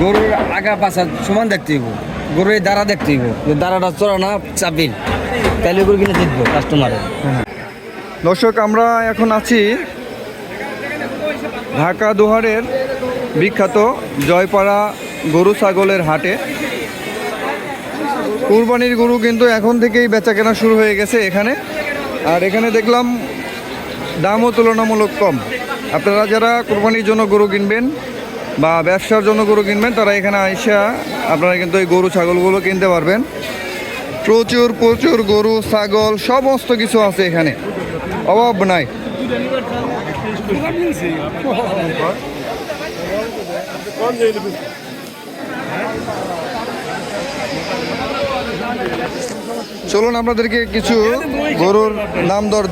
গরুর আগা পাশা সমান দেখতে হইব। গরুর এই দাঁড়া দেখতে হইব দাঁড়াটা চড়া না, চাপিল। তাহলে গরু কিনে জিতবো কাস্টমারে দর্শক, আমরা এখন আছি ঢাকা দোহারের বিখ্যাত জয়পাড়া গরু ছাগলের হাটে। কুরবানির গরু কিন্তু এখন থেকেই বেচা কেনা শুরু হয়ে গেছে এখানে। আর এখানে দেখলাম দামও তুলনামূলক কম। আপনারা যারা কোরবানির জন্য গরু কিনবেন বা ব্যবসার জন্য গরু কিনবেন, তারা এখানে আইসা আপনারা কিন্তু এই গরু, ছাগলগুলো কিনতে পারবেন। প্রচুর প্রচুর গরু, ছাগল, সমস্ত কিছু আছে এখানে। অভাব নাই। চলুন আপনাদেরকে কিছু গরুর নাম দর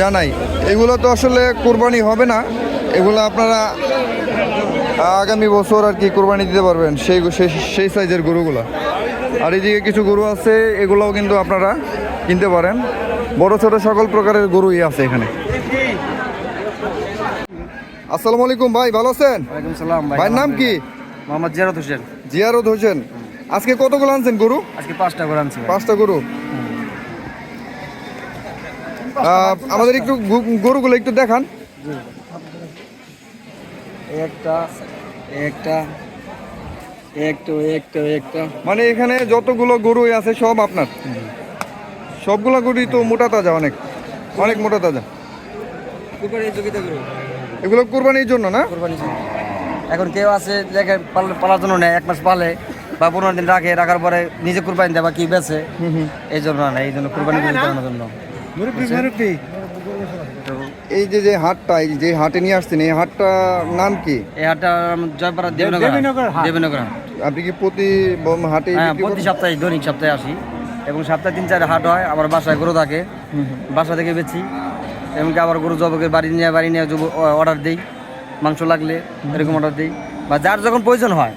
জানাই। এগুলো তো আসলে কোরবানি হবে না। এগুলো আপনারা আগামী বছর আর কি কোরবানি দিতে পারবেন। সেই সেই- সেই সাইজের গরুগুলো। আর এইদিকে কিছু গরু আছে এগুলোও কিন্তু আপনারা কিনতে পারেন। বড় ছোট সকল প্রকারের গরুই আছে এখানে। আসসালামু আলাইকুম ভাই ভালো আছেন? ভাইয়ের নাম কি? মোহাম্মদ জিয়ারত হোসেন। জিয়ারত হোসেন। আজকে কতগুলো আনছেন গরু? আজকে পাঁচটা করে আনছি পাঁচটা গরু। আমাদের একটু গরুগুলো একটু দেখান। একটা একটা একটা একটা একটা। মানে এখানে যতগুলো গরু আছে সব আপনার? সবগুলো গরুই তো মোটা তাজা অনেক। অনেক মোটা তাজা। গরু। এগুলো কোরবানির জন্য না? কোরবানি ছিল। এখন কেউ আছে জায়গায় পাল- পালার জন্য নেয় এক মাস পালে বা পনেরো দিন রাখে রাখার পরে নিজে কুরবানি দেয় বা কি বেছে এই জন্য না এই জন্য কুরবানি দেওয়ার জন্য। এই যে যে হাটটা এই যে হাটে নিয়ে আসছেন এই হাটটা নাম কি? এই হাটটা জয়পাড়া দেবনগর। দেবনগর হাট। আপনি কি প্রতি হাটে হ্যাঁ প্রতি সপ্তাহে দৈনিক সপ্তাহে আসি। এবং সপ্তাহে তিন চার হাট হয় আবার বাসায় গরু থাকে। বাসা থেকে বেচি। এমনকি আবার গরু জবকের বাড়ি নিয়ে বাড়ি নিয়ে অর্ডার দিই। মাংস লাগলে এরকম অর্ডার দিই। বা যার যখন প্রয়োজন হয়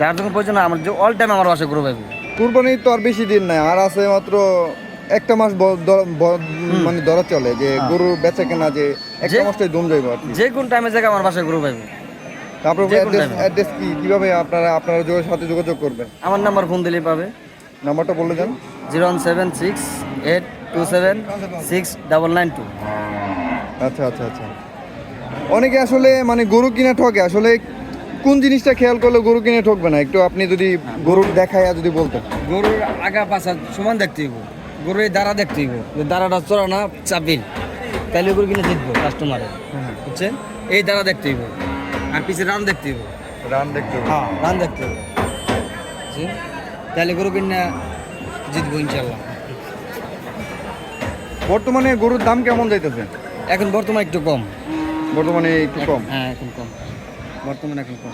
যার যখন প্রয়োজন হয় আমার যে অল টাইম আমার বাসায় গরু পাইবে কুরবানির তো আর বেশি দিন নাই আর আছে মাত্র একটা মাস মানে ধরা চলে যে গরু বেচে কেনা যে একটা হ্যাঁ। মাসটাই দম যাইব আর যে কোন টাইমে জায়গায় আমার বাসায় গরু পাইবে। তারপর অ্যাড্রেস অ্যাড্রেস কি? কীভাবে আপনারা আপনারা যোগ- সাথে যোগাযোগ করবেন? আমার নাম্বার ফোন দিলেই পাবে। নাম্বারটা বলে দেন। Zero one seven six eight two seven six double nine two আচ্ছা আচ্ছা আচ্ছা। অনেকে আসলে মানে গরু কিনে ঠকে। আসলে কোন জিনিসটা খেয়াল করলে গরু কিনে ঠকবে না? একটু আপনি যদি গরুর দেখায় যদি বলতেন। গরুর আগা পাশা সমান দেখতে হইব। গরুর এই দাঁড়া দেখতে হইব। যে দাঁড়াটা চড়া না চাপিল। তাহলে গরু কিনে জিতবো কাস্টমারে বুঝছেন? এই দাঁড়া দেখতে হইব। আর পিছিয়ে রান দেখতে হইব। রান দেখতে। হ্যাঁ রান দেখতে হইব? তাহলে গরু কিনে জিতবো ইনশাল্লাহ বর্তমানে গরুর দাম কেমন যাইতেছে? এখন বর্তমানে একটু কম। বর্তমানে একটু কম? হ্যাঁ এখন কম। বর্তমানে এখন কম।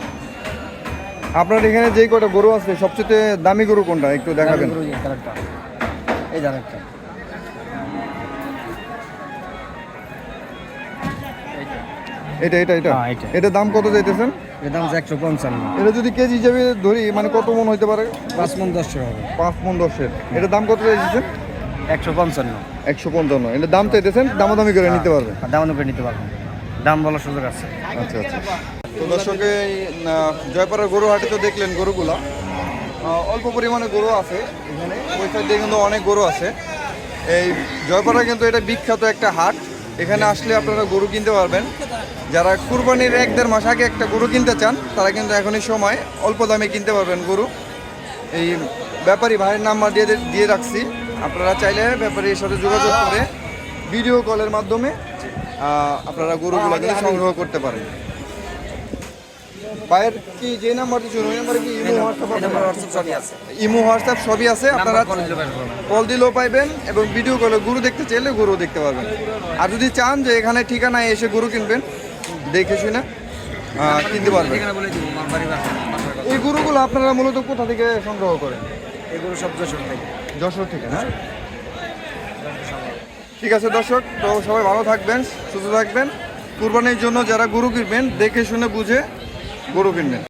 আপনার এখানে যেই কটা গরু আছে সবচেয়ে দামি গরু কোনটা? একটু দেখাবেন। এই এই দাঁড়াটা এটা এটা এটা হ্যাঁ, এটা। দাম কত যাইতেছেন এর দাম একশো পঞ্চান্ন। এটা যদি কেজি হিসাবে ধরি মানে কত মন হইতে পারে? পাঁচ মন দশ টাকা হবে। পাঁচ মন দশের। এটা দাম কত চাইতেছেন? একশো পঞ্চান্ন। একশো পঞ্চান্ন। এটা দাম চাইতেছেন? দামাদামি করে নিতে পারবে। আর দাম করে নিতে পারবেন দাম বলার সুযোগ আছে। আচ্ছা আচ্ছা। তো দর্শকে জয়পাড়ার গরু হাটে তো দেখলেন গরুগুলা। অল্প পরিমাণে গরু আছে এখানে। ওই সাইড দিয়ে কিন্তু অনেক গরু আছে। এই জয়পাড়া কিন্তু এটা বিখ্যাত একটা হাট। এখানে আসলে আপনারা গরু কিনতে পারবেন। যারা কুরবানির এক দেড় মাস আগে একটা গরু কিনতে চান, তারা কিন্তু এখনই সময় অল্প দামে কিনতে পারবেন গরু। এই ব্যাপারী ভাইয়ের নাম্বার দিয়ে দিয়ে রাখছি। আপনারা চাইলে ব্যাপারীর সাথে যোগাযোগ করে ভিডিও কলের মাধ্যমে আপনারা গরুগুলো সংগ্রহ করতে পারেন। ভাইয়ের কি যে নাম্বার দিচ্ছেন ওই নাম্বারে কি ইমো হোয়াটসঅ্যাপ আছে? ইমো হোয়াটসঅ্যাপ সবই আছে আপনারা কল দিলেও পাইবেন এবং ভিডিও কলে গরু দেখতে চাইলে গরু দেখতে পারবেন। আর যদি চান যে এখানে ঠিকানায় এসে গরু কিনবেন দেখে শুনে কিনতে পারবেন। এই গরুগুলো আপনারা মূলত কোথা থেকে সংগ্রহ করেন? এগুলো সব যশোর থেকে। যশোর থেকে না? ঠিক আছে দর্শক তো সবাই ভালো থাকবেন সুস্থ থাকবেন। কুরবানির জন্য যারা গরু কিনবেন দেখে শুনে বুঝে গরু কিনবেন